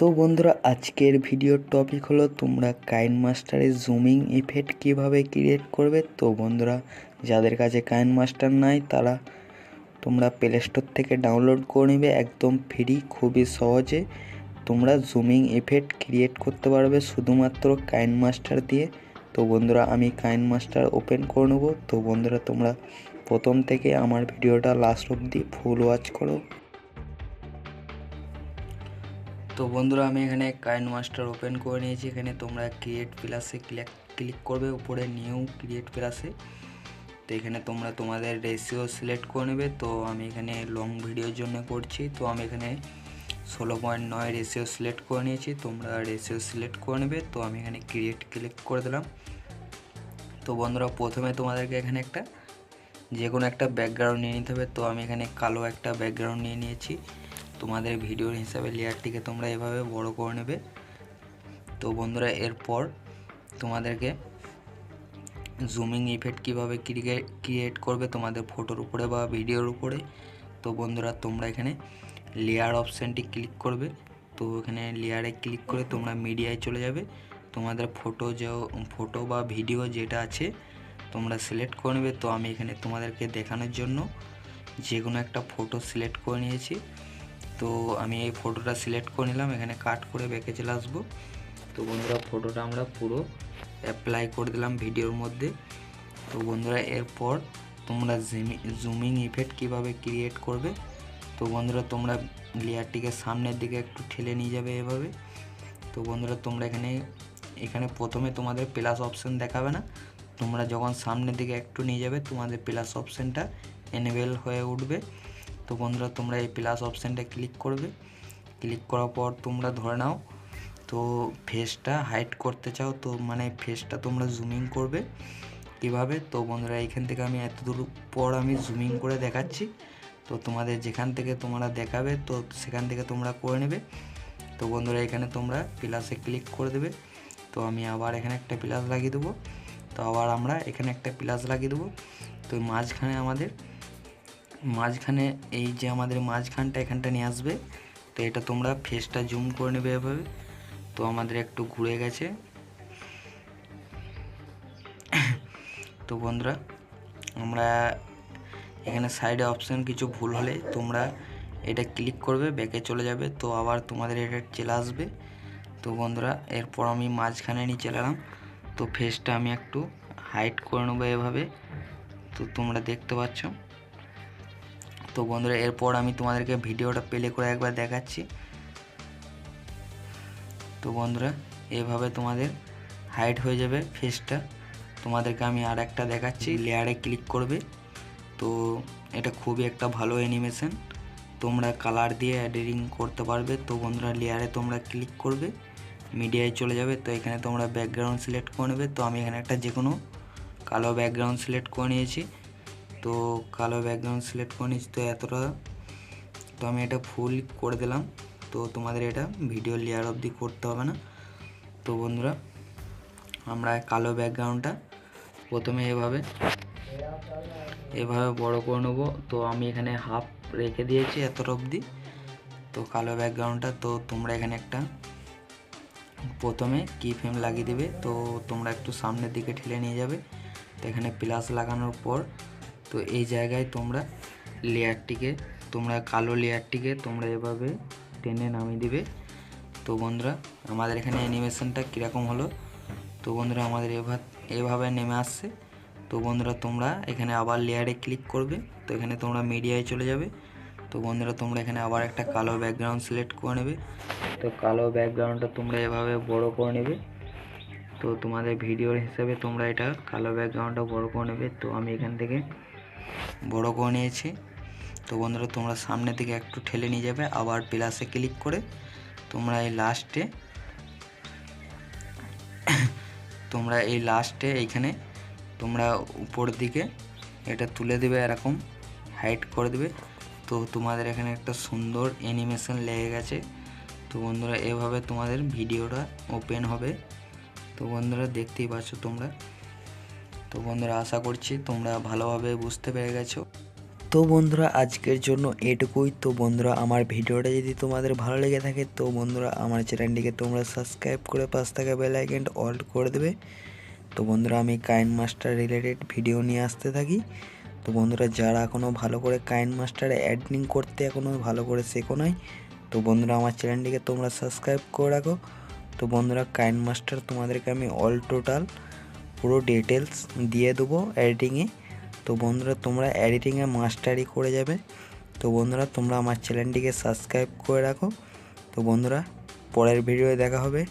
তো বন্ধুরা, আজকের ভিডিওর টপিক হলো তোমরা কাইন মাস্টারের জুমিং ইফেক্ট কীভাবে ক্রিয়েট করবে। তো বন্ধুরা, যাদের কাছে কাইন মাস্টার নাই, তারা তোমরা প্লে স্টোর থেকে ডাউনলোড করে নেবে, একদম ফ্রি খুবই সহজে। তোমরা জুমিং ইফেক্ট ক্রিয়েট করতে পারবে শুধুমাত্র কাইন মাস্টার দিয়ে। তো বন্ধুরা, আমি কাইন মাস্টার ওপেন করে নেব। তো বন্ধুরা, তোমরা প্রথম থেকে আমার ভিডিওটা লাস্ট অবধি ফুল ওয়াচ করো। তো বন্ধুরা, আমি এখানে কাইন মাস্টার ওপেন করে নিয়েছি। এখানে তোমরা ক্রিয়েট প্লাসে ক্লিক ক্লিক করবে উপরে নিউ ক্রিয়েট প্লাসে তো এখানে তোমরা তোমাদের রেশিও সিলেক্ট করে নেবে। তো আমি এখানে লং ভিডিওর জন্য করছি। তো আমি এখানে ষোলো পয়েন্ট নয় রেশিও সিলেক্ট করে নিয়েছি। তোমরা রেশিও সিলেক্ট করে নেবে। তো আমি এখানে ক্রিয়েট ক্লিক করে দিলাম। তো বন্ধুরা, প্রথমে তোমাদেরকে এখানে একটা যে কোনো একটা ব্যাকগ্রাউন্ড নিয়ে নিতে হবে। তো আমি এখানে কালো একটা ব্যাকগ্রাউন্ড নিয়ে নিয়েছি। তোমাদের ভিডিওর হিসাবে লেয়ারটিকে তোমরা এভাবে বড় করে নেবে। তো বন্ধুরা, এরপর তোমাদেরকে জুমিং ইফেক্ট কীভাবে ক্রিয়েট করবে তোমাদের ফটোর উপরে বা ভিডিওর উপরে। তো বন্ধুরা, তোমরা এখানে লেয়ার অপশানটি ক্লিক করবে। তো এখানে লেয়ারে ক্লিক করে তোমরা মিডিয়ায় চলে যাবে। তোমাদের ফটো যে ফটো বা ভিডিও যেটা আছে, তোমরা সিলেক্ট করে নেবে। তো আমি এখানে তোমাদেরকে দেখানোর জন্য যে কোনো একটা ফটো সিলেক্ট করে নিয়েছি। তো আমি এই ফটোটা সিলেক্ট করে নিলাম, এখানে কাট করে বেঁকে চলে আসব। তো বন্ধুরা ফটোটা আমরা পুরো অ্যাপ্লাই করে দিলাম ভিডিওর মধ্যে। তো বন্ধুরা, এরপর তোমরা জুমিং ইফেক্ট কীভাবে ক্রিয়েট করবে? তো বন্ধুরা, তোমরা লেয়ারটিকে সামনের দিকে একটু ঠেলে নিয়ে যাবে এভাবে। তো বন্ধুরা, তোমরা এখানে এখানে প্রথমে তোমাদের প্লাস অপশান দেখাবে না। তোমরা যখন সামনের দিকে একটু নিয়ে যাবে, তোমাদের প্লাস অপশানটা এনেবেল হয়ে উঠবে। তো বন্ধুরা, তোমরা এই প্লাস অপশানটা ক্লিক করবে। ক্লিক করার পর তোমরা ধরে নাও, তো ফেসটা হাইড করতে চাও, তো মানে ফেসটা তোমরা জুমিং করবে। কীভাবে তো বন্ধুরা এইখান থেকে আমি এত দূর পর আমি জুমিং করে দেখাচ্ছি। তো তোমাদের যেখান থেকে তোমরা দেখাবে, তো সেখান থেকে তোমরা করে নেবে। তো বন্ধুরা, এখানে তোমরা প্লাসে ক্লিক করে দেবে। তো আমি আবার এখানে একটা প্লাস লাগিয়ে দেবো। তো আবার আমরা এখানে একটা প্লাস লাগিয়ে দেবো। তো মাঝখানে আমাদের মাঝখানে এই যে আমাদের মাঝখানটা এখানটা নিয়ে আসবে, তো এটা তোমরা ফেসটা জুম করে নেবে এভাবে। তো আমাদের একটু ঘুরে গেছে। তো বন্ধুরা, আমরা এখানে সাইডে অপশান কিছু ভুল হলে তোমরা এটা ক্লিক করবে ব্যাকে চলে যাবে, তো আবার তোমাদের এটা চলে আসবে। তো বন্ধুরা, এরপর আমি মাঝখানে নিয়ে চলে এলাম তো ফেসটা আমি একটু হাইট করে নেব এভাবে। তো তোমরা দেখতে পাচ্ছ। তো বন্ধুরা, এরপর আমি তোমাদেরকে ভিডিওটা প্লে করে একবার দেখাচ্ছি। তো বন্ধুরা, এভাবে তোমাদের হাইট হয়ে যাবে ফেসটা তোমাদেরকে আমি আর একটা দেখাচ্ছি লেয়ারে ক্লিক করবে। তো এটা খুবই একটা ভালো অ্যানিমেশন তোমরা কালার দিয়ে এডিটিং করতে পারবে। তো বন্ধুরা লেয়ারে তোমরা ক্লিক করবে মিডিয়ায় চলে যাবে। তো এখানে তোমরা ব্যাকগ্রাউন্ড সিলেক্ট করে নেবে। তো আমি এখানে একটা যে কোনো কালো ব্যাকগ্রাউন্ড সিলেক্ট করে নিয়েছি। তো কালো ব্যাকগ্রাউন্ড সিলেক্ট করে নিচ্ছি তো এতটা, তো আমি এটা ফুল করে দিলাম। তো তোমাদের এটা ভিডিও লেয়ার অবধি করতে হবে না। তো বন্ধুরা, আমরা কালো ব্যাকগ্রাউন্ডটা প্রথমে এভাবে এভাবে বড় করে নেব। তো আমি এখানে হাফ রেখে দিয়েছি এতটা অবধি। তো কালো ব্যাকগ্রাউন্ডটা তো তোমরা এখানে একটা প্রথমে কি ফ্রেম লাগিয়ে দেবে। তো তোমরা একটু সামনের দিকে ঠেলে নিয়ে যাবে। তো এখানে প্লাস লাগানোর পর তো এই জায়গায় তোমরা লেয়ারটিকে, তোমরা কালো লেয়ারটিকে তোমরা এভাবে টেনে নামিয়ে দিবে। তো বন্ধুরা, আমাদের এখানে অ্যানিমেশনটা কীরকম হলো? তো বন্ধুরা, আমাদের এভাবে এভাবে নেমে আসছে। তো বন্ধুরা, তোমরা এখানে আবার লেয়ারে ক্লিক করবে। তো এখানে তোমরা মিডিয়ায় চলে যাবে। তো বন্ধুরা, তোমরা এখানে আবার একটা কালো ব্যাকগ্রাউন্ড সিলেক্ট করে নেবে। তো কালো ব্যাকগ্রাউন্ডটা তোমরা এভাবে বড় করে নেবে। তো তোমাদের ভিডিওর হিসাবে তোমরা এটা কালো ব্যাকগ্রাউন্ডটা বড় করে নেবে। তো আমি এখান থেকে বড় করে নিয়েছি। তো বন্ধুরা, তোমরা সামনের দিকে একটু ঠেলে নিয়ে যাবে। আবার প্লাসে ক্লিক করে তোমরা এই লাস্টে তোমরা এই লাস্টে এইখানে তোমরা উপর দিকে এটা তুলে দেবে, এরকম হাইট করে দেবে। তো তোমাদের এখানে একটা সুন্দর অ্যানিমেশন লেগে গেছে। তো বন্ধুরা, এভাবে তোমাদের ভিডিওটা ওপেন হবে। তো বন্ধুরা, দেখতেই পাচ্ছ তোমরা। তো বন্ধুরা, আশা করছি তোমরা ভালোভাবে বুঝতে পেরে গেছো। তো বন্ধুরা, আজকের জন্য এটুকুই। তো বন্ধুরা, আমার ভিডিওটা যদি তোমাদের ভালো লেগে থাকে, তো বন্ধুরা, আমার চ্যানেলটিকে তোমরা সাবস্ক্রাইব করে পাশ থাকা বেল আইকনটা করে দেবে। তো বন্ধুরা, আমি কাইন মাস্টার রিলেটেড ভিডিও নিয়ে আসতে থাকি। তো বন্ধুরা, যারা এখনও ভালো করে কাইন মাস্টারে অ্যাডিং করতে এখনও ভালো করে শেখো নাই, তো বন্ধুরা, আমার চ্যানেলটিকে তোমরা সাবস্ক্রাইব করে রাখো। তো বন্ধুরা, কাইন মাস্টার তোমাদেরকে আমি অল টোটাল পুরো ডিটেলস দিয়ে দেবো এডিটিংয়ে তো বন্ধুরা, তোমরা এডিটিংয়ে মাস্টারি করে যাবে। তো বন্ধুরা, তোমরা আমার চ্যানেলটিকে সাবস্ক্রাইব করে রাখো। তো বন্ধুরা, পরের ভিডিওয়ে দেখা হবে।